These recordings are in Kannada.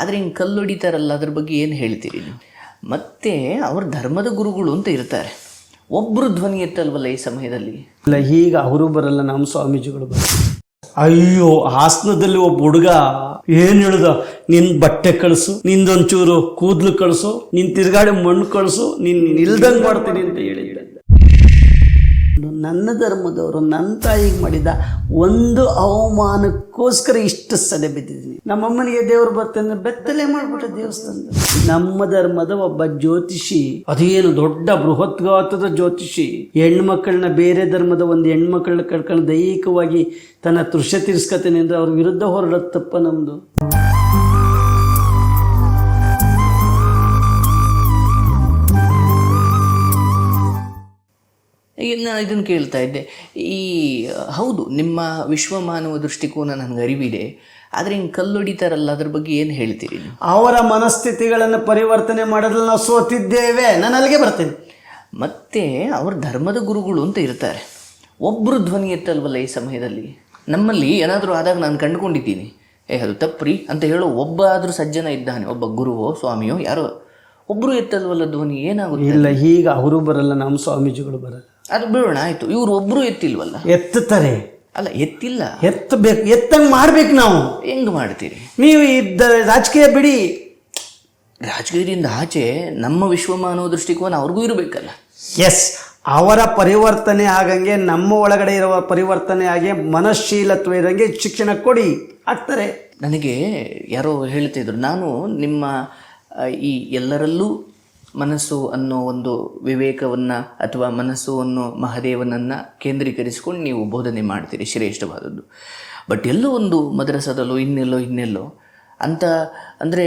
ಆದರೆ ಹಿಂಗೆ ಕಲ್ಲು ಹೊಡಿತಾರಲ್ಲ, ಅದ್ರ ಬಗ್ಗೆ ಏನು ಹೇಳ್ತೀರಿ ನೀವು? ಮತ್ತೆ ಅವ್ರ ಧರ್ಮದ ಗುರುಗಳು ಅಂತ ಇರ್ತಾರೆ. ಒಬ್ಬರು ಧ್ವನಿ ಎತ್ತಲ್ವಲ್ಲ ಈ ಸಮಯದಲ್ಲಿ? ಇಲ್ಲ ಈಗ ಅವರು ಬರಲ್ಲ, ನಮ್ಮ ಸ್ವಾಮೀಜಿಗಳು ಬರಲ್ಲ. ಅಯ್ಯೋ, ಹಾಸನದಲ್ಲಿ ಒಬ್ಬ ಹುಡುಗ ಏನು ಹೇಳ್ದ? ನಿನ್ ಬಟ್ಟೆ ಕಳಿಸು, ನಿಂದೊಂಚೂರು ಕೂದಲು ಕಳಿಸು, ನಿನ್ ತಿರ್ಗಾಡಿ ಮಣ್ಣು ಕಳಿಸು, ನಿನ್ ನಿಲ್ದಂಗ್ ಮಾಡ್ತೀನಿ ಅಂತ ಹೇಳಿದ್ದ. ನನ್ನ ಧರ್ಮದವರು ನನ್ನ ತಾಯಿಗೆ ಮಾಡಿದ ಒಂದು ಅವಮಾನಕ್ಕೋಸ್ಕರ ಇಷ್ಟು ಸದೆ ಬಿದ್ದಿದ್ದೀನಿ. ನಮ್ಮಮ್ಮನಿಗೆ ದೇವ್ರು ಬರ್ತಂದ್ರೆ ಬೆತ್ತಲೆ ಮಾಡ್ಬಿಟ್ಟ ದೇವಸ್ಥಾನ. ನಮ್ಮ ಧರ್ಮದ ಒಬ್ಬ ಜ್ಯೋತಿಷಿ, ಅದೇನು ದೊಡ್ಡ ಬೃಹತ್ ಗಾತ್ರದ ಜ್ಯೋತಿಷಿ, ಹೆಣ್ಮಕ್ಳನ್ನ ಬೇರೆ ಧರ್ಮದ ಒಂದು ಹೆಣ್ಮಕ್ಳನ್ನ ಕಳ್ಕೊಂಡು ದೈಹಿಕವಾಗಿ ತನ್ನ ತೃಷ್ಯ ತೀರ್ಸ್ಕತೇನೆ ಅಂದ್ರೆ ಅವ್ರ ವಿರುದ್ಧ ಹೊರಡತ್ತಪ್ಪ ತಪ್ಪ ಈಗ ನಾನು ಇದನ್ನು ಕೇಳ್ತಾ ಇದ್ದೆ. ಈ ಹೌದು ನಿಮ್ಮ ವಿಶ್ವಮಾನವ ದೃಷ್ಟಿಕೋನ ನನಗೆ ಅರಿವಿದೆ. ಆದರೆ ಹಿಂಗೆ ಕಲ್ಲೊಡಿತಾರಲ್ಲ ಅದ್ರ ಬಗ್ಗೆ ಏನು ಹೇಳ್ತೀರಿ ಅವರ ಮನಸ್ಥಿತಿಗಳನ್ನು ಪರಿವರ್ತನೆ ಮಾಡಲು ನಾವು ಸೋತಿದ್ದೇವೆ. ನಾನು ಅಲ್ಲಿಗೆ ಬರ್ತೇನೆ. ಮತ್ತೆ ಅವ್ರ ಧರ್ಮದ ಗುರುಗಳು ಅಂತ ಇರ್ತಾರೆ. ಒಬ್ಬರು ಧ್ವನಿ ಎತ್ತಲ್ವಲ್ಲ ಈ ಸಮಯದಲ್ಲಿ? ನಮ್ಮಲ್ಲಿ ಏನಾದರೂ ಆದಾಗ ನಾನು ಕಂಡುಕೊಂಡಿದ್ದೀನಿ. ಏ ಅದು ತಪ್ಪ್ರಿ ಅಂತ ಹೇಳೋ ಒಬ್ಬ ಆದರೂ ಸಜ್ಜನ ಇದ್ದಾನೆ. ಒಬ್ಬ ಗುರುವೋ ಸ್ವಾಮಿಯೋ ಯಾರೋ. ಒಬ್ಬರು ಎತ್ತಲ್ವಲ್ಲ ಧ್ವನಿ ಏನಾಗುತ್ತೆ? ಇಲ್ಲ ಈಗ ಅವರು ಬರಲ್ಲ ನಮ್ಮ ಸ್ವಾಮೀಜಿಗಳು ಬರಲ್ಲ. ಅದು ಬಿಡೋಣ ಆಯಿತು. ಇವ್ರು ಒಬ್ಬರು ಎತ್ತಿಲ್ವಲ್ಲ? ಎತ್ತುತ್ತಾರೆ. ಅಲ್ಲ ಎತ್ತಿಲ್ಲ. ಎತ್ತಬೇಕು ಎತ್ತಂಗೆ ಮಾಡ್ಬೇಕು ನಾವು. ಹೆಂಗೆ ಮಾಡ್ತೀರಿ? ನೀವು ಇದ್ದ ರಾಜಕೀಯ ಬಿಡಿ. ರಾಜಕೀಯದಿಂದ ಆಚೆ ನಮ್ಮ ವಿಶ್ವಮಾನವ ದೃಷ್ಟಿಕೋನ ಅವ್ರಿಗೂ ಇರಬೇಕಲ್ಲ. ಎಸ್ ಅವರ ಪರಿವರ್ತನೆ ಆಗಂಗೆ ನಮ್ಮ ಒಳಗಡೆ ಇರುವ ಪರಿವರ್ತನೆ ಆಗಿ ಮನಶೀಲತ್ವ ಇರೋಂಗೆ ಶಿಕ್ಷಣ ಕೊಡಿ ಆಗ್ತಾರೆ. ನನಗೆ ಯಾರೋ ಹೇಳ್ತಿದ್ರು ನಾನು ನಿಮ್ಮ ಈ ಎಲ್ಲರಲ್ಲೂ ಮನಸ್ಸು ಅನ್ನೋ ಒಂದು ವಿವೇಕವನ್ನು ಅಥವಾ ಮನಸ್ಸು ಅನ್ನೋ ಮಹಾದೇವನನ್ನ ಕೇಂದ್ರೀಕರಿಸಿಕೊಂಡು ನೀವು ಬೋಧನೆ ಮಾಡ್ತೀರಿ ಶ್ರೇಷ್ಠವಾದದ್ದು. ಬಟ್ ಎಲ್ಲೋ ಒಂದು ಮದ್ರಸಾದಲ್ಲೋ ಇನ್ನೆಲ್ಲೋ ಇನ್ನೆಲ್ಲೋ ಅಂತ ಅಂದರೆ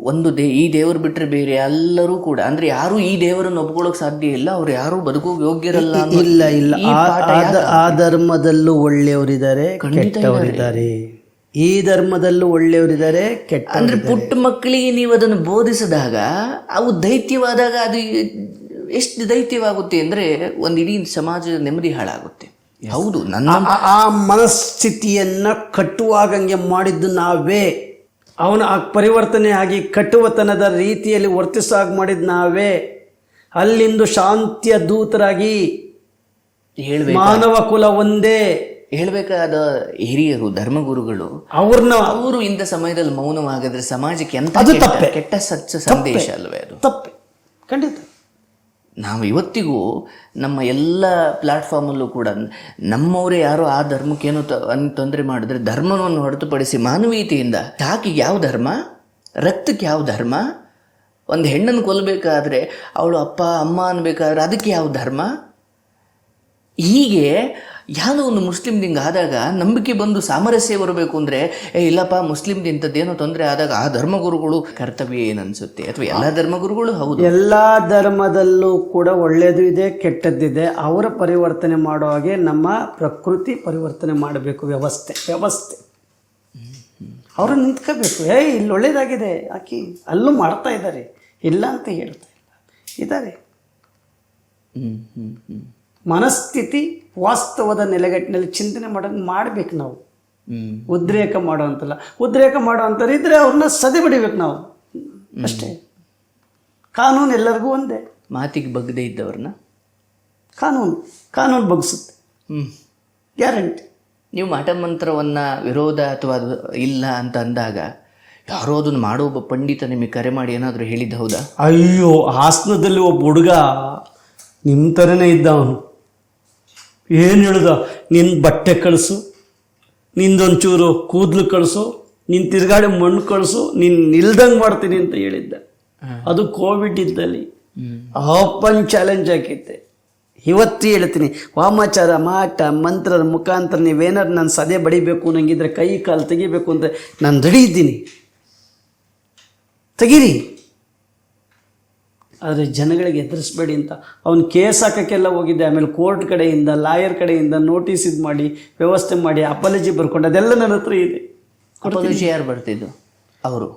ಒಂದು ದೇ ಈ ದೇವರು ಬಿಟ್ಟರೆ ಬೇರೆ ಎಲ್ಲರೂ ಕೂಡ ಅಂದರೆ ಯಾರೂ ಈ ದೇವರನ್ನು ಒಪ್ಕೊಳ್ಳೋಕೆ ಸಾಧ್ಯ ಇಲ್ಲ ಅವ್ರು ಯಾರೂ ಬದುಕು ಯೋಗ್ಯರಲ್ಲ ಇಲ್ಲ ಇಲ್ಲ. ಆ- ಧರ್ಮದಲ್ಲೂ ಒಳ್ಳೆಯವರಿದ್ದಾರೆ ಕೆಟ್ಟವರಿದ್ದಾರೆ. ಈ ಧರ್ಮದಲ್ಲೂ ಒಳ್ಳೆಯವರಿದ್ದಾರೆ ಕೆಟ್ಟ ಅಂದ್ರೆ ಪುಟ್ಟ ಮಕ್ಕಳಿಗೆ ನೀವು ಅದನ್ನು ಬೋಧಿಸಿದಾಗ ಅವು ದೈತ್ಯವಾದಾಗ ಅದು ಎಷ್ಟು ದೈತ್ಯವಾಗುತ್ತೆ ಅಂದ್ರೆ ಒಂದು ಇಡೀ ಸಮಾಜದ ನೆಮ್ಮದಿ ಹಾಳಾಗುತ್ತೆ. ಹೌದು ನನ್ನ ಆ- ಮನಸ್ಥಿತಿಯನ್ನು ಕಟ್ಟುವಾಗಂಗೆ ಮಾಡಿದ್ದು ನಾವೇ. ಅವನು ಆ ಪರಿವರ್ತನೆ ಆಗಿ ಕಟ್ಟುವತನದ ರೀತಿಯಲ್ಲಿ ವರ್ತಿಸಾಗ ಮಾಡಿದ್ದು ನಾವೇ. ಅಲ್ಲಿಂದು ಶಾಂತಿಯ ದೂತರಾಗಿ ಮಾನವ ಕುಲ ಒಂದೇ. ಹೇಳ್ಬೇಕಾದ ಹಿರಿಯರು ಧರ್ಮಗುರುಗಳು ಅವ್ರನ್ನ ಅವರು ಇಂಥ ಸಮಯದಲ್ಲಿ ಮೌನವಾಗಿದ್ರೆ ಸಮಾಜಕ್ಕೆ ಎಂತ ಅದು ಕೆಟ್ಟ- ತಪ್ಪೆ. ಕೆಟ್ಟ ಸಚ್ಚ ಸಂದೇಶ ಅಲ್ವೇ ಅದು? ತಪ್ಪೆ. ಖಂಡಿತ. ನಾವು ಇವತ್ತಿಗೂ ನಮ್ಮ ಎಲ್ಲ ಪ್ಲಾಟ್ಫಾರ್ಮಲ್ಲೂ ಕೂಡ ನಮ್ಮವರೇ ಯಾರೋ ಆ ಧರ್ಮಕ್ಕೇನು ತ ಅನ್ ತೊಂದರೆ ಮಾಡಿದ್ರೆ ಧರ್ಮವನ್ನು ಹೊರತುಪಡಿಸಿ ಮಾನವೀಯತೆಯಿಂದ ಸಾಕಿಗೆ ಯಾವ ಧರ್ಮ? ರಕ್ತಕ್ಕೆ ಯಾವ ಧರ್ಮ? ಒಂದು ಹೆಣ್ಣನ್ನು ಕೊಲ್ಲಬೇಕಾದ್ರೆ ಅವಳು ಅಪ್ಪ ಅಮ್ಮ ಅನ್ಬೇಕಾದ್ರೆ ಅದಕ್ಕೆ ಯಾವ ಧರ್ಮ? ಹೀಗೆ ಯಾವುದೋ ಒಂದು ಮುಸ್ಲಿಮ್ದಿಂಗ ಆದಾಗ ನಂಬಿಕೆ ಬಂದು ಸಾಮರಸ್ಯ ಬರಬೇಕು ಅಂದರೆ ಏ ಇಲ್ಲಪ್ಪ ಮುಸ್ಲಿಮ್ದು ಇಂಥದ್ದೇನೋ ತೊಂದರೆ ಆದಾಗ ಆ ಧರ್ಮಗುರುಗಳು ಕರ್ತವ್ಯ ಏನನ್ಸುತ್ತೆ? ಅಥವಾ ಎಲ್ಲ ಧರ್ಮಗುರುಗಳು ಹೌದು. ಎಲ್ಲ ಧರ್ಮದಲ್ಲೂ ಕೂಡ ಒಳ್ಳೆಯದು ಇದೆ ಕೆಟ್ಟದ್ದಿದೆ. ಅವರ ಪರಿವರ್ತನೆ ಮಾಡೋ ಹಾಗೆ ನಮ್ಮ ಪ್ರಕೃತಿ ಪರಿವರ್ತನೆ ಮಾಡಬೇಕು ವ್ಯವಸ್ಥೆ ವ್ಯವಸ್ಥೆ. ಅವರು ನಿಂತ್ಕೋಬೇಕು ಏ ಇಲ್ಲಿ ಒಳ್ಳೇದಾಗಿದೆ. ಆಕಿ ಅಲ್ಲೂ ಮಾಡ್ತಾ ಇದ್ದಾರೆ. ಇಲ್ಲ ಅಂತ ಹೇಳ್ತಾ ಇಲ್ಲ. ಇದ್ದಾರೆ. ಹ್ಞೂ ಹ್ಞೂ ಹ್ಮ್. ಮನಸ್ಥಿತಿ ವಾಸ್ತವದ ನೆಲೆಗಟ್ಟಿನಲ್ಲಿ ಚಿಂತನೆ ಮಾಡೋದು ಮಾಡ್ಬೇಕು ನಾವು. ಉದ್ರೇಕ ಮಾಡೋ ಅಂತಲ್ಲ. ಉದ್ರೇಕ ಮಾಡೋ ಇದ್ರೆ ಅವ್ರನ್ನ ಸದೆ ಬಡಿಬೇಕು ನಾವು. ಅಷ್ಟೇ. ಕಾನೂನು ಎಲ್ಲರಿಗೂ ಒಂದೇ. ಮಾತಿಗೆ ಬಗ್ಗದೇ ಇದ್ದವ್ರನ್ನ? ಕಾನೂನು. ಕಾನೂನು ಬಗ್ಸುತ್ತೆ. ಹ್ಮ್. ಗ್ಯಾರಂಟಿ. ನೀವು ಮಾಟಮಂತ್ರವನ್ನ ವಿರೋಧ ಅಥವಾ ಅದು ಇಲ್ಲ ಅಂತ ಅಂದಾಗ ಯಾರೋ ಅದನ್ನು ಮಾಡೋ ಒಬ್ಬ ಪಂಡಿತ ನಿಮಗೆ ಕರೆ ಮಾಡಿ ಏನಾದರೂ ಹೇಳಿದ್ದ ಹೌದಾ? ಅಯ್ಯೋ ಹಾಸನದಲ್ಲಿ ಒಬ್ಬ ಹುಡುಗ ನಿಮ್ಮ ಥರನೇ ಇದ್ದ ಅವನು ಏನು ಹೇಳ್ದ? ನಿನ್ನ ಬಟ್ಟೆ ಕಳಿಸು ನಿಂದೊಂಚೂರು ಕೂದಲು ಕಳಿಸು ನಿನ್ನ ತಿರುಗಾಡಿ ಮಣ್ಣು ಕಳಿಸು ನಿನ್ನ ನಿಲ್ದಂಗೆ ಮಾಡ್ತೀನಿ ಅಂತ ಹೇಳಿದ್ದ. ಅದು ಕೋವಿಡ್ ಇದ್ದಲ್ಲಿ. ಓಪನ್ ಚಾಲೆಂಜ್ ಹಾಕಿದ್ದೆ ಇವತ್ತು ಹೇಳ್ತೀನಿ ವಾಮಾಚಾರ ಮಾಟ ಮಂತ್ರದ ಮುಖಾಂತರ ನೀವೇನಾದ್ರು ನಾನು ಸದೆ ಬಡಿಬೇಕು ನಂಗಿದ್ರೆ ಕೈ ಕಾಲು ತೆಗಿಬೇಕು ಅಂದರೆ ನಾನು ರೆಡಿ ಇದ್ದೀನಿ. ತೆಗೀರಿ. ಆದರೆ ಜನಗಳಿಗೆ ಎದುರಿಸ್ಬೇಡಿ ಅಂತ ಅವನು ಕೇಸ್ ಹಾಕೋಕ್ಕೆಲ್ಲ ಹೋಗಿದ್ದೆ. ಆಮೇಲೆ ಕೋರ್ಟ್ ಕಡೆಯಿಂದ ಲಾಯರ್ ಕಡೆಯಿಂದ ನೋಟಿಸ್ ಇದು ಮಾಡಿ ವ್ಯವಸ್ಥೆ ಮಾಡಿ ಅಪಾಲಜಿ ಬರ್ಕೊಂಡು ಅದೆಲ್ಲ ನನ್ನ ಹತ್ರ ಇದೆ. ಅಪಾಲಜಿ ಯಾರು ಬರ್ತಿದ್ದು? ಅವರು?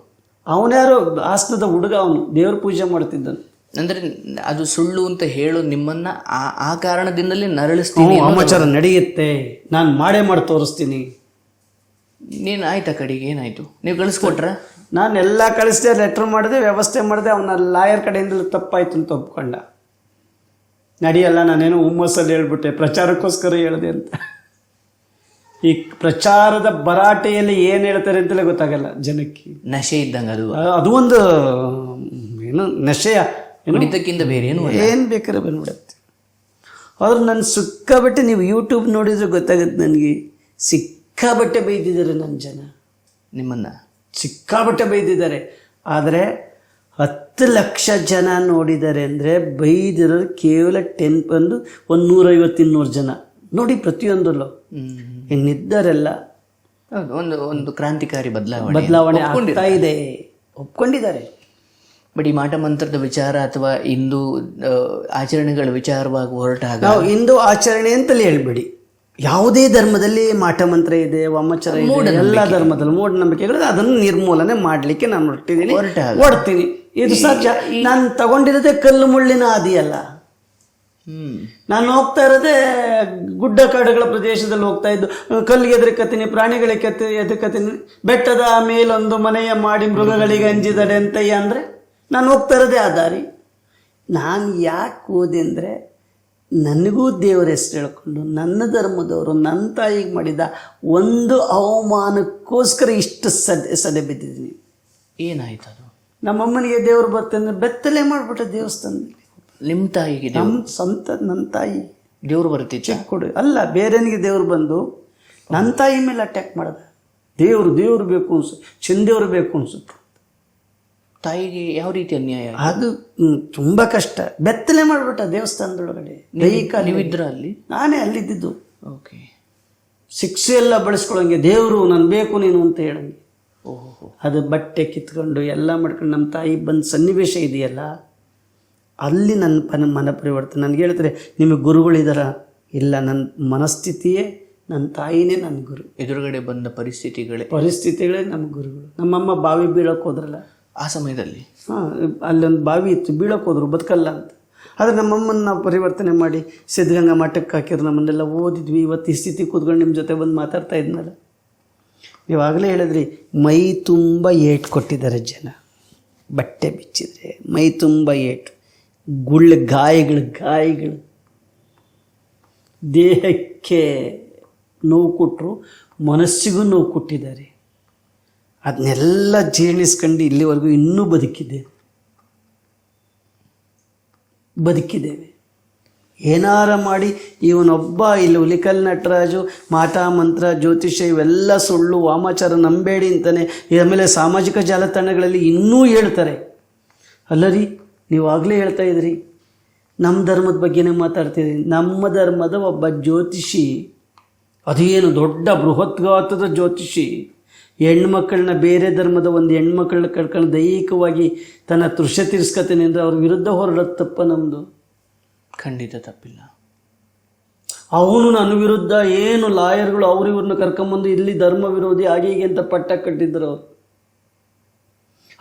ಅವನ್ಯಾರೋ ಹಾಸನದ ಹುಡುಗ ಅವನು ದೇವ್ರ ಪೂಜೆ ಮಾಡ್ತಿದ್ದನು. ಅಂದ್ರೆ ಅದು ಸುಳ್ಳು ಅಂತ ಹೇಳು ನಿಮ್ಮನ್ನ ಆ ಆ ಕಾರಣದಿಂದಲೇ ನರಳಿಸ್ತೀನಿ ಸಮಾಚಾರ ನಡೆಯುತ್ತೆ. ನಾನು ಮಾಡೇ ಮಾಡಿ ತೋರಿಸ್ತೀನಿ. ನೀನು ಆಯ್ತಾ ಕಡೆಗೆ? ಏನಾಯ್ತು? ನೀವು ಕಳಿಸ್ಕೊಟ್ರ? ನಾನು ಎಲ್ಲ ಕಳಿಸಿದೆ ಲೆಟ್ರ್ ಮಾಡಿದೆ ವ್ಯವಸ್ಥೆ ಮಾಡಿದೆ ಅವನ ಲಾಯರ್ ಕಡೆಯಿಂದ ತಪ್ಪಾಯ್ತು ಅಂತ ಒಪ್ಕೊಂಡ. ನಡೆಯಲ್ಲ ನಾನೇನು ಹುಮ್ಮಸ್ಸಲ್ಲಿ ಹೇಳ್ಬಿಟ್ಟೆ ಪ್ರಚಾರಕ್ಕೋಸ್ಕರ ಹೇಳಿದೆ ಅಂತ. ಈ ಪ್ರಚಾರದ ಭರಾಟೆಯಲ್ಲಿ ಏನು ಹೇಳ್ತಾರೆ ಅಂತಲೇ ಗೊತ್ತಾಗಲ್ಲ ಜನಕ್ಕೆ. ನಶೆ ಇದ್ದಂಗೆ ಅದು. ಅದು ಒಂದು ಏನು ನಶೆಯ ಇದಕ್ಕಿಂತ ಬೇರೆ ಏನು. ಏನು ಬೇಕಾದ್ರೆ ಬಂದ್ಬಿಡತ್ತೆ. ಅವ್ರು ನಾನು ಸಿಕ್ಕಾಬಟ್ಟೆ ನೀವು ಯೂಟ್ಯೂಬ್ ನೋಡಿದ್ರೆ ಗೊತ್ತಾಗುತ್ತೆ ನನಗೆ. ಸಿಕ್ಕಾಬಟ್ಟೆ ಬೈದಿದ್ದಾರೆ ನನ್ನ ಜನ. ನಿಮ್ಮನ್ನ? ಸಿಕ್ಕಾಬಟ್ಟೆ ಬೈದಿದ್ದಾರೆ. ಆದರೆ ಹತ್ತು ಲಕ್ಷ ಜನ ನೋಡಿದ್ದಾರೆ ಅಂದರೆ ಬೈದಿರೋರು ಕೇವಲ ಟೆನ್ ಬಂದು ಒಂದು ನೂರೈವತ್ತು ಇನ್ನೂರು ಜನ. ನೋಡಿ ಪ್ರತಿಯೊಂದರಲ್ಲೂ. ಹ್ಮ್. ಇನ್ನಿದ್ದರೆಲ್ಲ ಒಂದು ಒಂದು ಕ್ರಾಂತಿಕಾರಿ ಬದಲಾವಣೆ. ಬದಲಾವಣೆ ಆಗ್ತಾ ಇದೆ. ಒಪ್ಕೊಂಡಿದ್ದಾರೆ. ಬಟ್ ಈ ಮಾಟ ಮಂತ್ರದ ವಿಚಾರ ಅಥವಾ ಹಿಂದೂ ಆಚರಣೆಗಳ ವಿಚಾರವಾಗಿ ಹೊರಟಾಗ ನಾವು ಹಿಂದೂ ಆಚರಣೆ ಅಂತಲೇ ಹೇಳ್ಬೇಡಿ. ಯಾವುದೇ ಧರ್ಮದಲ್ಲಿ ಮಾಟ ಮಂತ್ರ ಇದೆ ವಾಮಚರ ಇದೆ ಎಲ್ಲ ಧರ್ಮದಲ್ಲಿ ಮೂಢನಂಬಿಕೆಗಳು ಅದನ್ನು ನಿರ್ಮೂಲನೆ ಮಾಡಲಿಕ್ಕೆ ನಾನು ಹೊರಟಿದ್ದೀನಿ ಹೊರಡ್ತೀನಿ. ಇದು ಸಹಜ ನಾನು ತಗೊಂಡಿರೋದೇ ಕಲ್ಲು ಮುಳ್ಳಿನ ಆದಿಯಲ್ಲ ನಾನು ಹೋಗ್ತಾ ಇರೋದೇ ಗುಡ್ಡ ಕಾಡುಗಳ ಪ್ರದೇಶದಲ್ಲಿ ಹೋಗ್ತಾ ಇದ್ದು ಕಲ್ಲಿಗೆ ಎದುರುಕತ್ತೀನಿ ಪ್ರಾಣಿಗಳಿಗೆ ಕತ್ತಿ ಎದುರುಕತ್ತೀನಿ. ಬೆಟ್ಟದ ಮೇಲೊಂದು ಮನೆಯ ಮಾಡಿ ಮೃಗಗಳಿಗೆ ಅಂಜಿದಡೆ ಅಂತ ಅಂದರೆ ನಾನು ಹೋಗ್ತಾ ಇರೋದೇ ಆ ದಾರಿ. ನಾನು ಯಾಕೆ ಓದೆ ಅಂದರೆ ನನಗೂ ದೇವರ ಹೆಸರು ಹೇಳಿಕೊಂಡು ನನ್ನ ಧರ್ಮದವರು ನನ್ನ ತಾಯಿಗೆ ಮಾಡಿದ ಒಂದು ಅವಮಾನಕ್ಕೋಸ್ಕರ ಇಷ್ಟು ಸದೆ ಸದೆ ಬಿದ್ದಿದ್ದೀನಿ. ಏನಾಯ್ತು ಅದು? ನಮ್ಮಮ್ಮನಿಗೆ ದೇವರು ಬರ್ತಂದ್ರೆ ಬೆತ್ತಲೆ ಮಾಡಿಬಿಟ್ಟ ದೇವಸ್ಥಾನದಲ್ಲಿ. ನಿಮ್ಮ ತಾಯಿಗೆ ನಮ್ಮ ಸ್ವಂತ ನನ್ನ ತಾಯಿ. ದೇವ್ರು ಚೆಕ್ ಕೊಡು ಅಲ್ಲ ಬೇರೆನಿಗೆ ದೇವರು ಬಂದು ನನ್ನ ತಾಯಿ ಮೇಲೆ ಅಟ್ಯಾಕ್ ಮಾಡಿದೆ. ದೇವರು ದೇವರು ಬೇಕು ಅನ್ಸು ಚಂದೇವ್ರು ಬೇಕು ಅನ್ಸುತ್ತೆ. ತಾಯಿಗೆ ಯಾವ ರೀತಿ ಅನ್ಯಾಯ? ಅದು ತುಂಬಾ ಕಷ್ಟ. ಬೆತ್ತಲೆ ಮಾಡ್ಬಿಟ್ಟ ದೇವಸ್ಥಾನದೊಳಗಡೆ. ದೈಹಿಕ ನೀವಿದ್ರ ಅಲ್ಲಿ? ನಾನೇ ಅಲ್ಲಿದ್ದಿದ್ದು. ಓಕೆ. ಶಿಕ್ಷೆ ಎಲ್ಲ ಬಳಸ್ಕೊಳಂಗೆ ದೇವರು ನಾನು ಬೇಕು ನೀನು ಅಂತ ಹೇಳಂಗೆ. ಓಹೋ. ಅದು ಬಟ್ಟೆ ಕಿತ್ಕೊಂಡು ಎಲ್ಲ ಮಾಡ್ಕೊಂಡು ನಮ್ಮ ತಾಯಿ ಬಂದ ಸನ್ನಿವೇಶ ಇದೆಯಲ್ಲ ಅಲ್ಲಿ ನನ್ನ ಪನ ಮನ ಪರಿವರ್ತನೆ. ನನಗೆ ಹೇಳ್ತಾರೆ ನಿಮಗೆ ಗುರುಗಳಿದಾರ ಇಲ್ಲ ನನ್ನ ಮನಸ್ಥಿತಿಯೇ ನನ್ನ ತಾಯಿನೇ ನನ್ನ ಗುರು. ಎದುರುಗಡೆ ಬಂದ ಪರಿಸ್ಥಿತಿಗಳೇ. ಪರಿಸ್ಥಿತಿಗಳೇ ನಮ್ಮ ಗುರುಗಳು. ನಮ್ಮಮ್ಮ ಬಾವಿ ಬೀಳೋಕೆ ಹೋದ್ರಲ್ಲ ಆ ಸಮಯದಲ್ಲಿ. ಹಾಂ, ಅಲ್ಲೊಂದು ಬಾವಿ ಇತ್ತು ಬೀಳಕ್ಕೆ ಹೋದ್ರು, ಬದುಕಲ್ಲ ಅಂತ. ಆದರೆ ನಮ್ಮಮ್ಮನ ನಾವು ಪರಿವರ್ತನೆ ಮಾಡಿ ಸಿದ್ಧಗಂಗಾ ಮಠಕ್ಕೆ ಹಾಕಿದ್ರು, ನಮ್ಮನ್ನೆಲ್ಲ ಓದಿದ್ವಿ. ಇವತ್ತು ಈ ಸ್ಥಿತಿ ಕೂತ್ಕೊಂಡು ನಿಮ್ಮ ಜೊತೆ ಬಂದು ಮಾತಾಡ್ತಾ ಇದ್ನಲ್ಲ. ನೀವಾಗಲೇ ಹೇಳಿದ್ರಿ, ಮೈ ತುಂಬ ಏಟು ಕೊಟ್ಟಿದ್ದಾರೆ ಜನ. ಬಟ್ಟೆ ಬಿಚ್ಚಿದ್ರೆ ಮೈ ತುಂಬ ಏಟು. ಗುಳ್ಳ ಗಾಯಗಳು ಗಾಯಗಳು. ದೇಹಕ್ಕೆ ನೋವು ಕೊಟ್ಟರು ಮನಸ್ಸಿಗೂ ನೋವು ಕೊಟ್ಟಿದ್ದಾರೆ. ಅದನ್ನೆಲ್ಲ ಜೀರ್ಣಿಸ್ಕೊಂಡು ಇಲ್ಲಿವರೆಗೂ ಇನ್ನೂ ಬದುಕಿದ್ದೇವೆ ಬದುಕಿದ್ದೇವೆ. ಏನಾರ ಮಾಡಿ ಇವನೊಬ್ಬ ಇಲ್ಲಿ ಹುಲಿಕಲ್ ನಟರಾಜು, ಮಾತಾ ಮಂತ್ರ, ಜ್ಯೋತಿಷ್ಯ ಇವೆಲ್ಲ ಸುಳ್ಳು, ವಾಮಾಚಾರ ನಂಬೇಡಿ ಅಂತಾನೆ ಆಮೇಲೆ ಸಾಮಾಜಿಕ ಜಾಲತಾಣಗಳಲ್ಲಿ ಇನ್ನೂ ಹೇಳ್ತಾರೆ. ಅಲ್ಲರಿ ನೀವು ಆಗಲೇ ಹೇಳ್ತಾ ಇದ್ರಿ. ನಮ್ಮ ಧರ್ಮದ ಬಗ್ಗೆನೇ ಮಾತಾಡ್ತಿದ್ರಿ. ನಮ್ಮ ಧರ್ಮದ ಒಬ್ಬ ಜ್ಯೋತಿಷಿ, ಅದೇನು ದೊಡ್ಡ ಬೃಹತ್ಗಾತ್ರದ ಜ್ಯೋತಿಷಿ ಹೆಣ್ಮಕ್ಳನ್ನ ಬೇರೆ ಧರ್ಮದ ಒಂದು ಹೆಣ್ಮಕ್ಳನ್ನ ಕಳ್ಕೊಂಡು ದೈಹಿಕವಾಗಿ ತನ್ನ ತೃಷ್ಯ ತೀರ್ಸ್ಕತೀನಿ ಅಂದರೆ ಅವ್ರ ವಿರುದ್ಧ ಹೊರಡೋದು ತಪ್ಪ ನಮ್ಮದು ಖಂಡಿತ ತಪ್ಪಿಲ್ಲ. ಅವನು ನನ್ನ ವಿರುದ್ಧ ಏನು ಲಾಯರ್ಗಳು ಅವ್ರ ಇವ್ರನ್ನ ಕರ್ಕೊಂಬಂದು ಇಲ್ಲಿ ಧರ್ಮ ವಿರೋಧಿ ಹಾಗೆ ಹೀಗೆ ಅಂತ ಪಟ್ಟ ಕಟ್ಟಿದ್ರು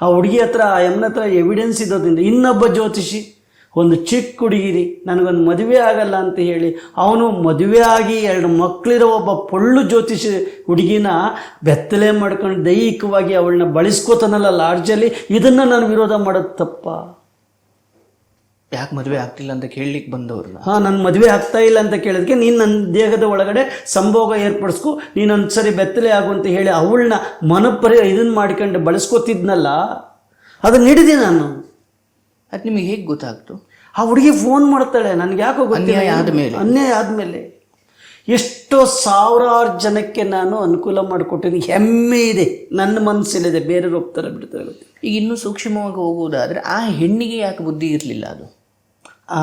ಆ ಹುಡುಗಿ ಹತ್ರ ಆ ಎಮ್ನ ಹತ್ರ ಎವಿಡೆನ್ಸ್ ಇರೋದ್ರಿಂದ ಇನ್ನೊಬ್ಬ ಜ್ಯೋತಿಷಿ ಒಂದು ಚಿಕ್ಕ ಹುಡುಗಿರಿ ನನಗೊಂದು ಮದುವೆ ಆಗಲ್ಲ ಅಂತ ಹೇಳಿ ಅವನು ಮದುವೆ ಆಗಿ ಎರಡು ಮಕ್ಕಳಿರೋ ಒಬ್ಬ ಪೊಳ್ಳು ಜ್ಯೋತಿಷಿ ಹುಡುಗಿನ ಬೆತ್ತಲೆ ಮಾಡ್ಕೊಂಡು ದೈಹಿಕವಾಗಿ ಅವಳನ್ನ ಬಳಸ್ಕೋತಾನಲ್ಲ ಲಾಡ್ಜಲ್ಲಿ ಇದನ್ನು ನಾನು ವಿರೋಧ ಮಾಡೋದು ತಪ್ಪ. ಯಾಕೆ ಮದುವೆ ಆಗ್ತಿಲ್ಲ ಅಂತ ಕೇಳಲಿಕ್ಕೆ ಬಂದವರು ಹಾಂ ನನ್ನ ಮದುವೆ ಆಗ್ತಾ ಇಲ್ಲ ಅಂತ ಕೇಳೋದಕ್ಕೆ ನೀನು ನನ್ನ ದೇಹದ ಒಳಗಡೆ ಸಂಭೋಗ ಏರ್ಪಡಿಸ್ಕೊ ನೀನು ಒಂದು ಸರಿ ಬೆತ್ತಲೆ ಆಗು ಅಂತ ಹೇಳಿ ಅವಳನ್ನ ಮನಪರಿ ಇದನ್ನು ಮಾಡ್ಕೊಂಡು ಬಳಸ್ಕೊತಿದ್ನಲ್ಲ ಅದನ್ನ ಹಿಡಿದೆ ನಾನು. ಅದು ನಿಮಗೆ ಹೇಗೆ ಗೊತ್ತಾಗ್ತು? ಆ ಹುಡುಗಿ ಫೋನ್ ಮಾಡ್ತಾಳೆ ನನಗೆ ಯಾಕೋ ಗೊತ್ತಿಲ್ಲ. ಅನ್ಯಾಯ ಆದಮೇಲೆ. ಅನ್ಯಾಯ ಆದಮೇಲೆ. ಎಷ್ಟೋ ಸಾವಿರಾರು ಜನಕ್ಕೆ ನಾನು ಅನುಕೂಲ ಮಾಡಿಕೊಟ್ಟಿನಿ ಹೆಮ್ಮೆ ಇದೆ. ನನ್ನ ಮನಸ್ಸಲ್ಲಿದೆ ಬೇರೆಯವ್ರು ಹೋಗ್ತಾರೆ ಬಿಡ್ತಾರೆ ಗೊತ್ತೆ? ಈಗ ಇನ್ನೂ ಸೂಕ್ಷ್ಮವಾಗಿ ಹೋಗುವುದಾದರೆ ಆ ಹೆಣ್ಣಿಗೆ ಯಾಕೆ ಬುದ್ಧಿ ಇರಲಿಲ್ಲ ಅದು? ಆ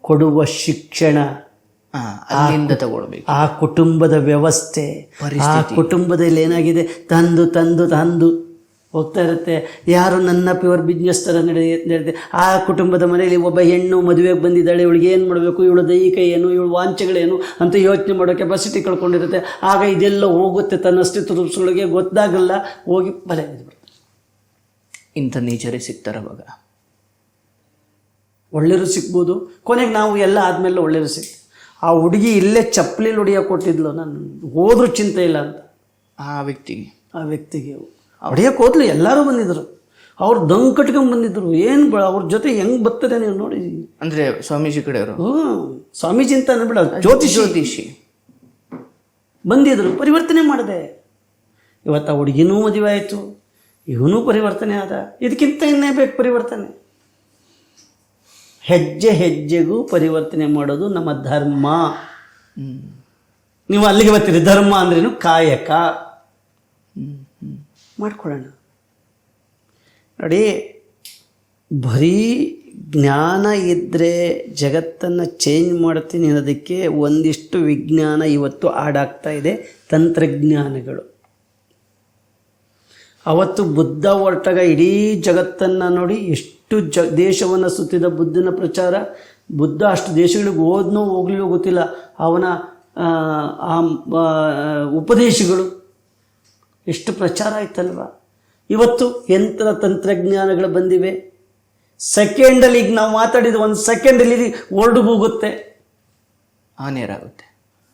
ಕೊಡುವ ಶಿಕ್ಷಣ ಅಲ್ಲಿಂದ ತಗೊಳ್ಬೇಕು. ಆ ಕುಟುಂಬದ ವ್ಯವಸ್ಥೆ ಆ ಕುಟುಂಬದಲ್ಲಿ ಏನಾಗಿದೆ? ತಂದು ತಂದು ತಂದು. ಹೋಗ್ತಾ ಇರುತ್ತೆ. ಯಾರು ನನ್ನ ಪ್ಯೂರ್ ಬಿಸ್ನೆಸ್ ಥರ ನಡೆಯುತ್ತೆ ಆ ಕುಟುಂಬದ ಮನೆಯಲ್ಲಿ ಒಬ್ಬ ಹೆಣ್ಣು ಮದುವೆಗೆ ಬಂದಿದ್ದಾಳೆ. ಇವಳಿಗೆ ಏನು ಮಾಡಬೇಕು? ಇವಳು ದೈಹಿಕ ಏನು? ಇವಳು ವಾಂಚೆಗಳೇನು ಅಂತ ಯೋಚನೆ ಮಾಡೋ ಕೆಪಾಸಿಟಿ ಕಳ್ಕೊಂಡಿರುತ್ತೆ. ಆಗ ಇದೆಲ್ಲ ಹೋಗುತ್ತೆ. ತನ್ನ ಅಸ್ತಿತ್ವದೊಳಗೆ ಗೊತ್ತಾಗಲ್ಲ. ಹೋಗಿ ಬಲೆ ಬಿದ್ಬಿಡುತ್ತೆ. ಇಂಥ ನೇಚರೇ ಸಿಗ್ತಾರೆ ಅವಾಗ. ಒಳ್ಳೆಯರು ಸಿಗ್ಬೋದು. ಕೊನೆಗೆ ನಾವು ಎಲ್ಲ ಆದಮೇಲೆ ಒಳ್ಳೆಯರು ಸಿಗ್ತೀವಿ. ಆ ಹುಡುಗಿ ಇಲ್ಲೇ ಚಪ್ಪಲಿ ಹೊಡಿಯೋಕೆ ಕೊಟ್ಟಿದ್ಲು. ನಾನು ಹೋದ್ರೂ ಚಿಂತೆ ಇಲ್ಲ ಅಂತ. ಆ ವ್ಯಕ್ತಿಗೆ. ಆ ವ್ಯಕ್ತಿಗೆ. ಹೊಡೆಯಕ್ಕೆ ಹೋದ್ಲು ಎಲ್ಲರೂ ಬಂದಿದ್ರು ಅವ್ರು ದಂಗ್ ಕಟ್ಕೊಂಡ್ ಬಂದಿದ್ರು. ಏನು ಬ ಅವ್ರ ಜೊತೆ ಹೆಂಗ್ ಬರ್ತದೆ ನೀವು ನೋಡಿ. ಅಂದ್ರೆ ಸ್ವಾಮೀಜಿ ಕಡೆಯವರು? ಹ್ಞೂ ಸ್ವಾಮೀಜಿ ಅಂತ ಅನ್ಬಿಡ ಜ್ಯೋತಿಷ್. ಜ್ಯೋತಿಷಿ. ಬಂದಿದ್ರು ಪರಿವರ್ತನೆ ಮಾಡಿದೆ. ಇವತ್ತು ಆ ಹುಡುಗಿನೂ ಮದುವೆ ಆಯಿತು ಇವನೂ ಪರಿವರ್ತನೆ ಆದ. ಇದಕ್ಕಿಂತ ಇನ್ನೇ ಬೇಕು ಪರಿವರ್ತನೆ. ಹೆಜ್ಜೆ ಹೆಜ್ಜೆಗೂ ಪರಿವರ್ತನೆ ಮಾಡೋದು ನಮ್ಮ ಧರ್ಮ. ನೀವು ಅಲ್ಲಿಗೆ ಬರ್ತೀರಿ ಧರ್ಮ ಅಂದ್ರೇನು ಕಾಯಕ. ಮಾಡ್ಕೊಳ್ಳೋಣ. ನೋಡಿ ಬರೀ ಜ್ಞಾನ ಇದ್ದರೆ ಜಗತ್ತನ್ನು ಚೇಂಜ್ ಮಾಡ್ತೀನಿ ಅನ್ನೋದಕ್ಕೆ ಒಂದಿಷ್ಟು ವಿಜ್ಞಾನ ಇವತ್ತು ಆಡಾಗ್ತಾ ಇದೆ ತಂತ್ರಜ್ಞಾನಗಳು. ಅವತ್ತು ಬುದ್ಧ ಹೊರಟಾಗ ಇಡೀ ಜಗತ್ತನ್ನು ನೋಡಿ ಎಷ್ಟು ಜ ದೇಶವನ್ನು ಸುತ್ತಿದ ಬುದ್ಧನ ಪ್ರಚಾರ. ಬುದ್ಧ ಅಷ್ಟು ದೇಶಗಳಿಗೆ ಹೋದ್ನೋ ಹೋಗ್ಲಿಲ್ಲೋ ಗೊತ್ತಿಲ್ಲ. ಅವನ ಆ, ಉಪದೇಶಗಳು. ಎಷ್ಟು ಪ್ರಚಾರ ಆಯ್ತಲ್ವ? ಇವತ್ತು ಯಂತ್ರ ತಂತ್ರಜ್ಞಾನಗಳು ಬಂದಿವೆ. ಸೆಕೆಂಡಲ್ಲಿ ಈಗ ನಾವು ಮಾತಾಡಿದ ಒಂದು ಸೆಕೆಂಡಲ್ಲಿ ಹೊರಡು ಹೋಗುತ್ತೆ. ಆನೇರಾಗುತ್ತೆ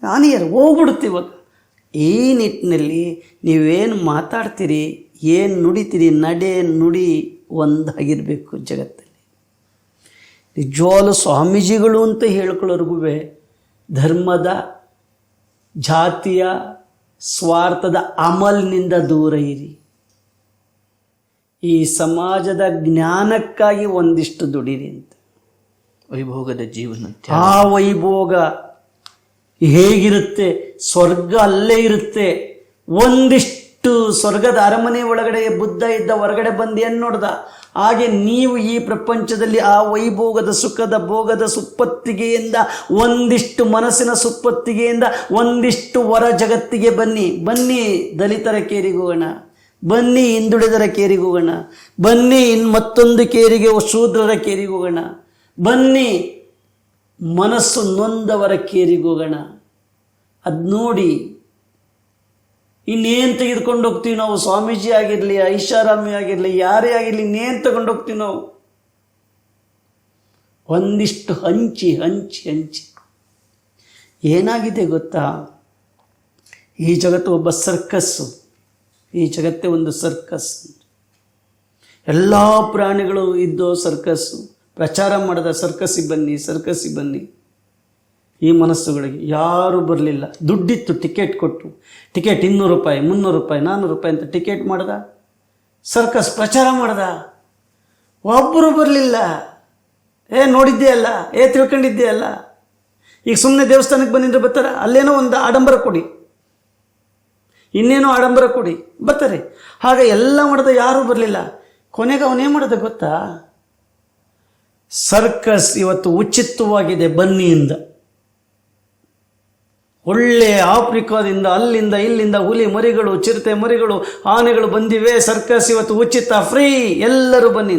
ಆನಿಯರ್ ಹೋಗ್ಬಿಡುತ್ತೆ ಇವಾಗ. ಈ ನಿಟ್ಟಿನಲ್ಲಿ ನೀವೇನು ಮಾತಾಡ್ತೀರಿ ಏನು ನುಡಿತೀರಿ ನಡೆ ನುಡಿ ಒಂದಾಗಿರಬೇಕು ಜಗತ್ತಲ್ಲಿ. ನಿಜವಾಲು ಸ್ವಾಮೀಜಿಗಳು ಅಂತ ಹೇಳ್ಕೊಳ್ಳೋರ್ಗೂ ಧರ್ಮದ ಜಾತಿಯ ಸ್ವಾರ್ಥದ ಅಮಲ್ನಿಂದ ದೂರ ಇರಿ. ಈ ಸಮಾಜದ ಜ್ಞಾನಕ್ಕಾಗಿ ಒಂದಿಷ್ಟು ದುಡಿರಿ ಅಂತ ವೈಭೋಗದ ಜೀವನ ಆ ವೈಭೋಗ ಹೇಗಿರುತ್ತೆ? ಸ್ವರ್ಗ ಅಲ್ಲೇ ಇರುತ್ತೆ. ಒಂದಿಷ್ಟು ಸ್ವರ್ಗದ ಅರಮನೆ ಒಳಗಡೆ ಬುದ್ಧ ಇದ್ದ ಹೊರಗಡೆ ಬಂದು ಏನು ನೋಡ್ದ? ಹಾಗೆ ನೀವು ಈ ಪ್ರಪಂಚದಲ್ಲಿ ಆ ವೈಭೋಗದ ಸುಖದ ಭೋಗದ ಸುಪ್ಪತ್ತಿಗೆಯಿಂದ, ಒಂದಿಷ್ಟು ಮನಸ್ಸಿನ ಸುಪ್ಪತ್ತಿಗೆಯಿಂದ, ಒಂದಿಷ್ಟು ಹೊರ ಜಗತ್ತಿಗೆ ಬನ್ನಿ. ಬನ್ನಿ ದಲಿತರ ಕೇರಿಗೋಗೋಣ. ಬನ್ನಿ ಹಿಂದುಳಿದರ ಕೇರಿಗೋಗೋಣ. ಬನ್ನಿ ಇನ್ ಮತ್ತೊಂದು ಕೇರಿಗೆ ಶೂದ್ರರ ಕೇರಿಗೋಗೋಣ. ಬನ್ನಿ ಮನಸ್ಸು ನೊಂದವರ ಕೇರಿಗೋಗೋಣ. ಅದು ನೋಡಿ ಇನ್ನೇನು ತೆಗೆದುಕೊಂಡು ಹೋಗ್ತೀವಿ ನಾವು? ಸ್ವಾಮೀಜಿ ಆಗಿರಲಿ, ಐಷಾರಾಮಿ ಆಗಿರಲಿ, ಯಾರೇ ಆಗಿರಲಿ, ಇನ್ನೇನು ತಗೊಂಡು ಹೋಗ್ತೀವಿ ನಾವು? ಒಂದಿಷ್ಟು ಹಂಚಿ ಹಂಚಿ ಹಂಚಿ. ಏನಾಗಿದೆ ಗೊತ್ತಾ? ಈ ಜಗತ್ತು ಒಬ್ಬ ಸರ್ಕಸ್ಸು. ಈ ಜಗತ್ತೇ ಒಂದು ಸರ್ಕಸ್. ಎಲ್ಲ ಪ್ರಾಣಿಗಳು ಇದ್ದೋ ಸರ್ಕಸ್ಸು. ಪ್ರಚಾರ ಮಾಡಿದ ಸರ್ಕಸ್ಸಿಗೆ ಬನ್ನಿ ಸರ್ಕಸ್ಸಿಗೆ ಬನ್ನಿ. ಈ ಮನಸ್ಸುಗಳಿಗೆ ಯಾರೂ ಬರಲಿಲ್ಲ. ದುಡ್ಡಿತ್ತು, ಟಿಕೆಟ್ ಕೊಟ್ಟು. ಟಿಕೆಟ್ ಇನ್ನೂರು ರೂಪಾಯಿ, ಮುನ್ನೂರು ರೂಪಾಯಿ, ನಾನ್ನೂರು ರೂಪಾಯಿ ಅಂತ ಟಿಕೆಟ್ ಮಾಡ್ದ? ಸರ್ಕಸ್ ಪ್ರಚಾರ ಮಾಡ್ದ? ಒಬ್ಬರು ಬರಲಿಲ್ಲ. ಏ, ನೋಡಿದ್ದೇ ಅಲ್ಲ? ಏ, ತಿಳ್ಕೊಂಡಿದ್ದೇ ಅಲ್ಲ? ಈಗ ಸುಮ್ಮನೆ ದೇವಸ್ಥಾನಕ್ಕೆ ಬಂದಿದ್ರೆ ಬರ್ತಾರ? ಅಲ್ಲೇನೋ ಒಂದು ಆಡಂಬರ ಕೊಡಿ. ಇನ್ನೇನೋ ಆಡಂಬರ ಕೊಡಿ. ಬರ್ತಾರೆ. ಹಾಗೆ ಎಲ್ಲ ಮಾಡಿದ, ಯಾರೂ ಬರಲಿಲ್ಲ. ಕೊನೆಗೆ ಅವನೇನು ಮಾಡಿದ ಗೊತ್ತಾ? ಸರ್ಕಸ್ ಇವತ್ತು ಉಚಿತವಾಗಿದೆ ಬನ್ನಿಯಿಂದ ಒಳ್ಳೆ ಆಫ್ರಿಕಾದಿಂದ, ಅಲ್ಲಿಂದ, ಇಲ್ಲಿಂದ ಹುಲಿ ಮರಿಗಳು, ಚಿರತೆ ಮರಿಗಳು, ಆನೆಗಳು ಬಂದಿವೆ, ಸರ್ಕಸ್ ಇವತ್ತು ಉಚಿತ, ಫ್ರೀ, ಎಲ್ಲರೂ ಬನ್ನಿ.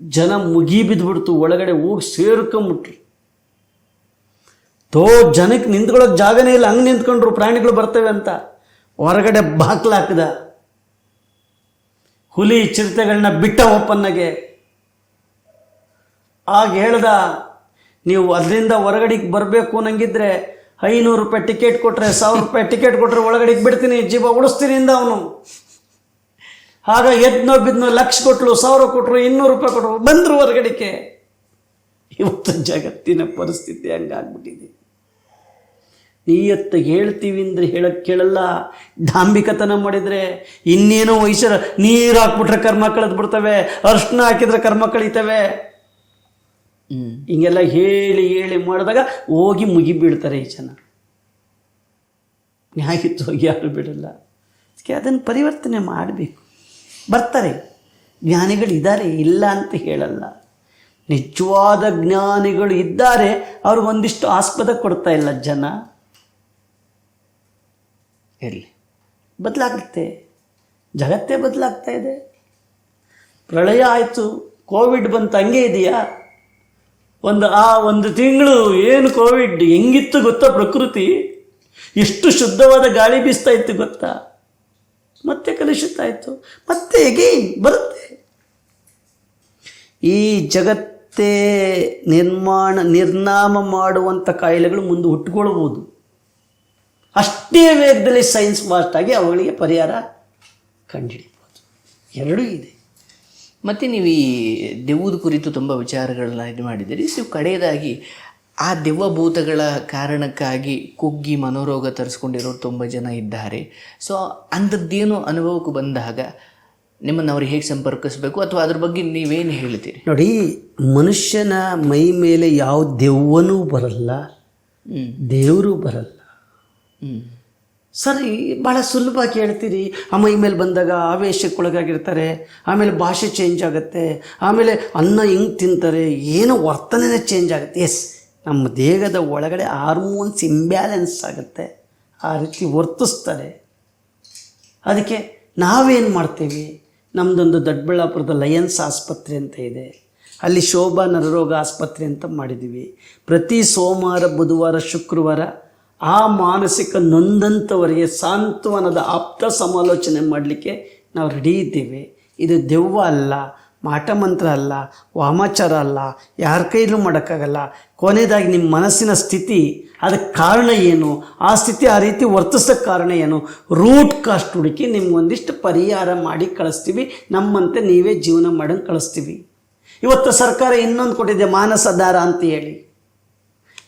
ಜನ ಮುಗಿ ಬಿದ್ದುಬಿಡ್ತು ಒಳಗಡೆ ಹೋಗಿ ಸೇರ್ಕೊಂಬಿಟ್ರು. ತೋ, ಜನಕ್ಕೆ ನಿಂತ್ಕೊಳ್ಳೋಕೆ ಜಾಗನೇ ಇಲ್ಲ, ಹಂಗೆ ನಿಂತ್ಕೊಂಡ್ರು, ಪ್ರಾಣಿಗಳು ಬರ್ತವೆ ಅಂತ. ಹೊರಗಡೆ ಬಾಕ್ಲಾಕ್ದ ಹುಲಿ ಚಿರತೆಗಳನ್ನ ಬಿಟ್ಟ ಓಪನ್ನಾಗೆ ಆಗ ಹೇಳ್ದ, ನೀವು ಅದರಿಂದ ಹೊರಗಡೆಗೆ ಬರಬೇಕು ಅನ್ನಂಗಿದ್ರೆ ಐನೂರು ರೂಪಾಯಿ ಟಿಕೆಟ್ ಕೊಟ್ಟರೆ ಸಾವಿರ ರೂಪಾಯಿ ಟಿಕೆಟ್ ಕೊಟ್ಟರೆ ಒಳಗಡೆಗೆ ಬಿಡ್ತೀನಿ, ಜೀವ ಉಡಿಸ್ತೀನಿ ಇಂದ ಅವನು. ಆಗ ಎದ್ನೋ ಬಿದ್ನೋ ಲಕ್ಷ ಕೊಟ್ಟರು ಸಾವಿರ ಕೊಟ್ಟರು ಇನ್ನೂರು ರೂಪಾಯಿ ಕೊಟ್ಟರು ಬಂದರು ಹೊರಗಡೆಗೆ. ಇವತ್ತು ಜಗತ್ತಿನ ಪರಿಸ್ಥಿತಿ ಹಂಗಾಗ್ಬಿಟ್ಟಿದೆ. ನೀಯತ್ತ ಹೇಳ್ತೀವಿ ಅಂದರೆ ಹೇಳಕ್ಕೆ ಕೇಳಲ್ಲ. ಡಾಂಬಿಕತನ ಮಾಡಿದರೆ ಇನ್ನೇನೋ ವಯಸ್ಸರ ನೀರು ಹಾಕ್ಬಿಟ್ರೆ ಕರ್ಮ ಕಳೆದು ಬಿಡ್ತವೆ, ಅರ್ಶಿನ ಹಾಕಿದ್ರೆ ಕರ್ಮ ಕಳೀತವೆ ಹಿಂಗೆಲ್ಲ ಹೇಳಿ ಹೇಳಿ ಮಾಡಿದಾಗ ಹೋಗಿ ಮುಗಿ ಬೀಳ್ತಾರೆ ಈ ಜನ. ನ್ಯಾಯಯುತವಾಗಿ ಯಾರು ಬಿಡಲ್ಲ. ಅದಕ್ಕೆ ಅದನ್ನು ಪರಿವರ್ತನೆ ಮಾಡಬೇಕು. ಬರ್ತಾರೆ. ಜ್ಞಾನಿಗಳಿದ್ದಾರೆ ಇಲ್ಲ ಅಂತ ಹೇಳಲ್ಲ. ನಿಜವಾದ ಜ್ಞಾನಿಗಳು ಇದ್ದಾರೆ, ಅವರು ಒಂದಿಷ್ಟು ಆಸ್ಪದ ಕೊಡ್ತಾ ಇಲ್ಲ ಜನ. ಇರಲಿ. ಬದಲಾಗುತ್ತೆ. ಜಗತ್ತೇ ಬದಲಾಗ್ತಾ ಇದೆ. ಪ್ರಳಯ ಆಯಿತು, ಕೋವಿಡ್ ಬಂತು, ಹಂಗೆ ಇದೆಯಾ? ಒಂದು, ಆ ಒಂದು ತಿಂಗಳು ಏನು ಕೋವಿಡ್ ಹೆಂಗಿತ್ತು ಗೊತ್ತಾ ಪ್ರಕೃತಿ? ಎಷ್ಟು ಶುದ್ಧವಾದ ಗಾಳಿ ಬೀಸ್ತಾ ಇತ್ತು ಗೊತ್ತಾ? ಮತ್ತೆ ಕಲುಷಿತ ಆಯಿತು. ಮತ್ತೆ ಎಗೇನ್ ಬರುತ್ತೆ. ಈ ಜಗತ್ತೇ ನಿರ್ಮಾಣ, ನಿರ್ನಾಮ ಮಾಡುವಂಥ ಕಾಯಿಲೆಗಳು ಮುಂದೆ ಹುಟ್ಟುಕೊಳ್ಬೋದು ಅಷ್ಟೇ ವೇಗದಲ್ಲಿ ಸೈನ್ಸ್ ಫಾಸ್ಟ್ ಆಗಿ ಅವುಗಳಿಗೆ ಪರಿಹಾರ ಕಂಡುಹಿಡಿಬೋದು. ಎರಡೂ ಇದೆ. ಮತ್ತು ನೀವು ಈ ದೆವ್ವದ ಕುರಿತು ತುಂಬ ವಿಚಾರಗಳನ್ನ ಇದು ಮಾಡಿದ್ದೀರಿ. ಸೊ ಕಡೆಯದಾಗಿ ಆ ದೆವ್ವಭೂತಗಳ ಕಾರಣಕ್ಕಾಗಿ ಕುಗ್ಗಿ ಮನೋರೋಗ ತರಿಸ್ಕೊಂಡಿರೋರು ತುಂಬ ಜನ ಇದ್ದಾರೆ. ಸೊ ಅಂಥದ್ದೇನು ಅನುಭವಕ್ಕೆ ಬಂದಾಗ ನಿಮ್ಮನ್ನು ಅವ್ರಿಗೆ ಹೇಗೆ ಸಂಪರ್ಕಿಸಬೇಕು? ಅಥವಾ ಅದ್ರ ಬಗ್ಗೆ ನೀವೇನು ಹೇಳ್ತೀರಿ? ನೋಡಿ ಮನುಷ್ಯನ ಮೈ ಮೇಲೆ ಯಾವ ದೆವ್ವನೂ ಬರಲ್ಲ ಹ್ಞೂ ದೇವರು ಬರಲ್ಲ. ಹ್ಞೂ ಸರಿ ಭಾಳ ಸುಲಭ ಕೇಳ್ತೀರಿ ಆ ಮೈ ಮೇಲೆ ಬಂದಾಗ ಆವೇಶಕ್ಕೊಳಗಾಗಿರ್ತಾರೆ. ಆಮೇಲೆ ಭಾಷೆ ಚೇಂಜ್ ಆಗುತ್ತೆ. ಆಮೇಲೆ ಅನ್ನ ಹೆಂಗೆ ತಿಂತಾರೆ? ಏನೋ ವರ್ತನೆನೇ ಚೇಂಜ್ ಆಗುತ್ತೆ. ಎಸ್ ನಮ್ಮ ದೇಹದ ಒಳಗಡೆ ಹಾರ್ಮೋನ್ಸ್ ಇಂಬ್ಯಾಲೆನ್ಸ್ ಆಗುತ್ತೆ. ಆ ರೀತಿ ವರ್ತಿಸ್ತಾರೆ. ಅದಕ್ಕೆ ನಾವೇನು ಮಾಡ್ತೀವಿ? ನಮ್ಮದೊಂದು ದೊಡ್ಡಬಳ್ಳಾಪುರದ ಲಯನ್ಸ್ ಆಸ್ಪತ್ರೆ ಅಂತ ಇದೆ. ಅಲ್ಲಿ ಶೋಭಾ ನರರೋಗ ಆಸ್ಪತ್ರೆ ಅಂತ ಮಾಡಿದ್ದೀವಿ ಪ್ರತಿ ಸೋಮವಾರ, ಬುಧವಾರ, ಶುಕ್ರವಾರ ಆ ಮಾನಸಿಕ ನೊಂದಂಥವರಿಗೆ ಸಾಂತ್ವನದ ಆಪ್ತ ಸಮಾಲೋಚನೆ ಮಾಡಲಿಕ್ಕೆ ನಾವು ರೆಡಿ ಇದ್ದೇವೆ. ಇದು ದೆವ್ವ ಅಲ್ಲ ಮಾಟಮಂತ್ರ ಅಲ್ಲ, ವಾಮಾಚಾರ ಅಲ್ಲ, ಯಾರ ಕೈಲೂ ಮಾಡೋಕ್ಕಾಗಲ್ಲ. ಕೊನೆಯದಾಗಿ ನಿಮ್ಮ ಮನಸ್ಸಿನ ಸ್ಥಿತಿ, ಅದಕ್ಕೆ ಕಾರಣ ಏನು? ಆ ಸ್ಥಿತಿ ಆ ರೀತಿ ವರ್ತಿಸೋಕ್ಕೆ ಕಾರಣ ಏನು? ರೂಟ್ ಕಾಸ್ಟ್ ಹುಡುಕಿ ನಿಮ್ಗೊಂದಿಷ್ಟು ಪರಿಹಾರ ಮಾಡಿ ಕಳಿಸ್ತೀವಿ. ನಮ್ಮಂತೆ ನೀವೇ ಜೀವನ ಮಾಡೋಂಗೆ ಕಳಿಸ್ತೀವಿ. ಇವತ್ತು ಸರ್ಕಾರ ಇನ್ನೊಂದು ಕೊಟ್ಟಿದೆ ಮಾನಸದಾರ ಅಂತ ಹೇಳಿ.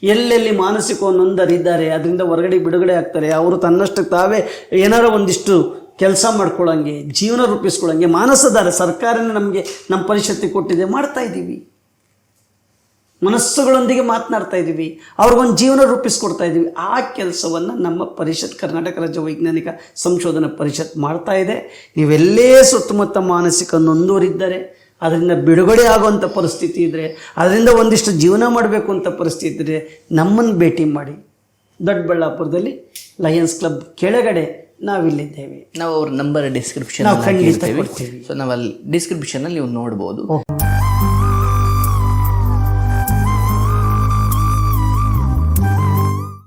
ಎಲ್ಲೆಲ್ಲಿ ಮಾನಸಿಕ ನೊಂದರಿದ್ದಾರೆ ಅದರಿಂದ ಹೊರಗಡೆ ಬಿಡುಗಡೆ ಆಗ್ತಾರೆ. ಅವರು ತನ್ನಷ್ಟಕ್ಕೆ ತಾವೇ ಏನಾರ ಒಂದಿಷ್ಟು ಕೆಲಸ ಮಾಡ್ಕೊಳ್ಳೋಂಗೆ, ಜೀವನ ರೂಪಿಸ್ಕೊಳ್ಳೋಂಗೆ, ಮಾನಸದಾರ ಸರ್ಕಾರನೇ ನಮಗೆ ನಮ್ಮ ಪರಿಷತ್ತಿ ಕೊಟ್ಟಿದೆ, ಮಾಡ್ತಾ ಇದ್ದೀವಿ. ಮನಸ್ಸುಗಳೊಂದಿಗೆ ಮಾತನಾಡ್ತಾ ಇದ್ದೀವಿ. ಅವ್ರಿಗೊಂದು ಜೀವನ ರೂಪಿಸ್ಕೊಡ್ತಾ ಇದ್ದೀವಿ. ಆ ಕೆಲಸವನ್ನು ನಮ್ಮ ಪರಿಷತ್, ಕರ್ನಾಟಕ ರಾಜ್ಯ ವೈಜ್ಞಾನಿಕ ಸಂಶೋಧನಾ ಪರಿಷತ್ ಮಾಡ್ತಾ ಇದೆ. ನೀವೆಲ್ಲೇ ಸುತ್ತಮುತ್ತ ಮಾನಸಿಕ ನೊಂದೋರಿದ್ದರೆ. ಅದರಿಂದ ಬಿಡುಗಡೆ ಆಗುವಂಥ ಪರಿಸ್ಥಿತಿ ಇದ್ದರೆ ಅದರಿಂದ ಒಂದಿಷ್ಟು ಜೀವನ ಮಾಡಬೇಕು ಅಂತ ಪರಿಸ್ಥಿತಿ ಇದ್ದರೆ ನಮ್ಮನ್ನು ಭೇಟಿ ಮಾಡಿ. ದೊಡ್ಡಬಳ್ಳಾಪುರದಲ್ಲಿ ಲಯನ್ಸ್ ಕ್ಲಬ್ ಕೆಳಗಡೆ ನಾವಿಲ್ಲಿದ್ದೇವೆ. ನಾವು ಅವ್ರ ನಂಬರ್ ಡಿಸ್ಕ್ರಿಪ್ಷನ್ ನಾವು ಖಂಡಿತ ಕೊಡ್ತೀವಿ. ಸೊ ನಾವು ಅಲ್ಲಿ ಡಿಸ್ಕ್ರಿಪ್ಷನಲ್ಲಿ ನೀವು ನೋಡ್ಬೋದು